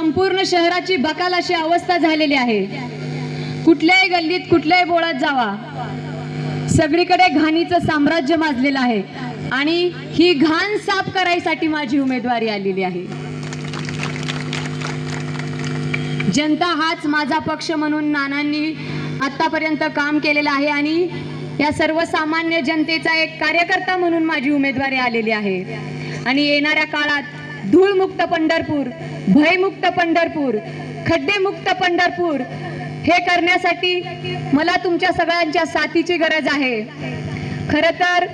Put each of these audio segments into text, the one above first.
संपूर्ण शहराची बकाल अशी अवस्था झालेली आहे. कुठल्याही गल्लीत कुठल्याही बोळात जावा. सगळीकडे घाणीचं साम्राज्य माजलेलं आहे. आणि ही घाण साफ करायसाठी माझी उमेदवारी आलेली आहे. जनता हाच माझा पक्ष म्हणून नानांनी आतापर्यंत काम केलेलं आहे आणि या सर्वसामान्य जनतेचा एक कार्यकर्ता म्हणून माझी उमेदवारी आलेली आहे. आणि येणाऱ्या काळात धूळमुक्त पंढरपूर भयमुक्त पंढरपूर खड्डेमुक्त पंढरपूर हे करण्यासाठी मला तुमच्या सगळ्यांच्या साथीची गरज आहे. खरं तर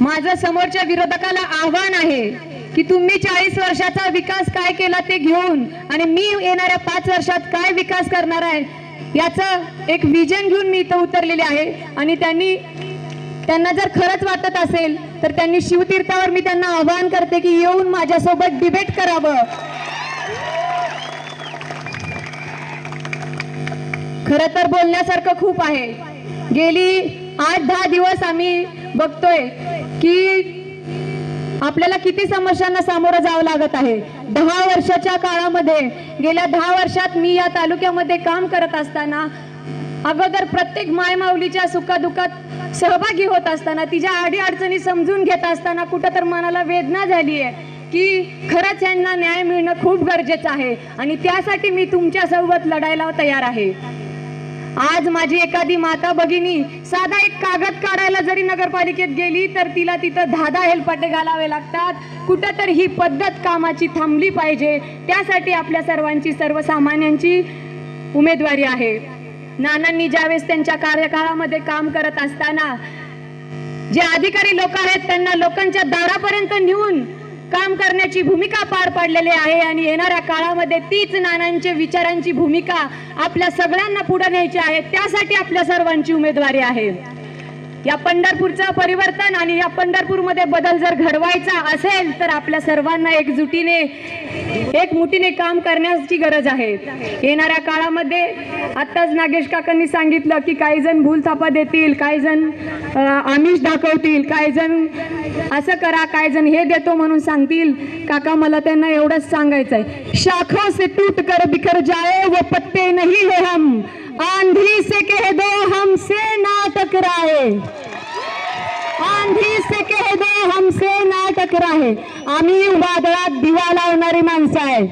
माझं समोरच्या विरोधकाला आव्हान आहे की तुम्ही चाळीस वर्षाचा विकास काय केला ते घेऊन आणि मी येणाऱ्या पाच वर्षात काय विकास करणार आहे याचं एक विजन घेऊन मी इथं उतरलेले आहे आणि त्यांनी त्यांना जर खरंच वाटत असेल तर त्यांनी शिवतीर्थावर मी त्यांना आवाहन करते की येऊन माझ्यासोबत डिबेट करावं. खर तर बोलण्यासारखं खूप आहे. गेली आठ दहा दिवस आम्ही बघतोय की आपल्याला किती समस्यांना सामोरं जावं लागत आहे. दहा वर्षाच्या काळामध्ये गेल्या दहा वर्षात मी या तालुक्यामध्ये काम करत असताना अगोदर प्रत्येक मायमाऊलीच्या सुखादुखात सहभागी होत असताना तिच्या अडीअडचणी समजून घेत असताना कुठं तर मनाला वेदना झाली आहे की खरंच यांना न्याय मिळणं खूप गरजेचं आहे आणि त्यासाठी मी तुमच्यासोबत लढायला तयार आहे. आज माझी एखादी माता भगिनी साधा एक कागद काढायला जरी नगरपालिकेत गेली तर तिला तिथं दहा दहा हेलपाटे घालावे लागतात. कुठं तर ही पद्धत कामाची थांबली पाहिजे. त्यासाठी आपल्या सर्वांची सर्वसामान्यांची उमेदवारी आहे. नानांनी ज्यावेळेस त्यांच्या कार्यकाळामध्ये काम करत असताना जे अधिकारी लोक आहेत त्यांना लोकांच्या दारापर्यंत नेऊन काम करण्याची भूमिका पार पाडलेली आहे आणि येणाऱ्या काळामध्ये तीच नानांच्या विचारांची भूमिका आपल्या सगळ्यांना पुढे न्यायची आहे त्यासाठी आपल्या सर्वांची उमेदवारी आहे. या पंढरपूरचं परिवर्तन आणि या पंढरपूरमध्ये बदल जर घडवायचा असेल तर आपल्या सर्वांना एकजुटीने एक मुठीने काम करण्याची गरज आहे. येणाऱ्या काळामध्ये आत्ताच नागेश काकांनी सांगितलं की काही जण भूलथापा देतील काही जण आमिष दाखवतील काही जण असं करा काही जण हे देतो म्हणून सांगतील. काका मला त्यांना एवढंच सांगायचं आहे शाखों से टूट कर बिखर जाए वो पत्ते नहीं है हम. आंधी से कह दो आंधी से कह दे हमसे ना टकराए आम्ही वादळात दिवा लावणारी माणसं आहे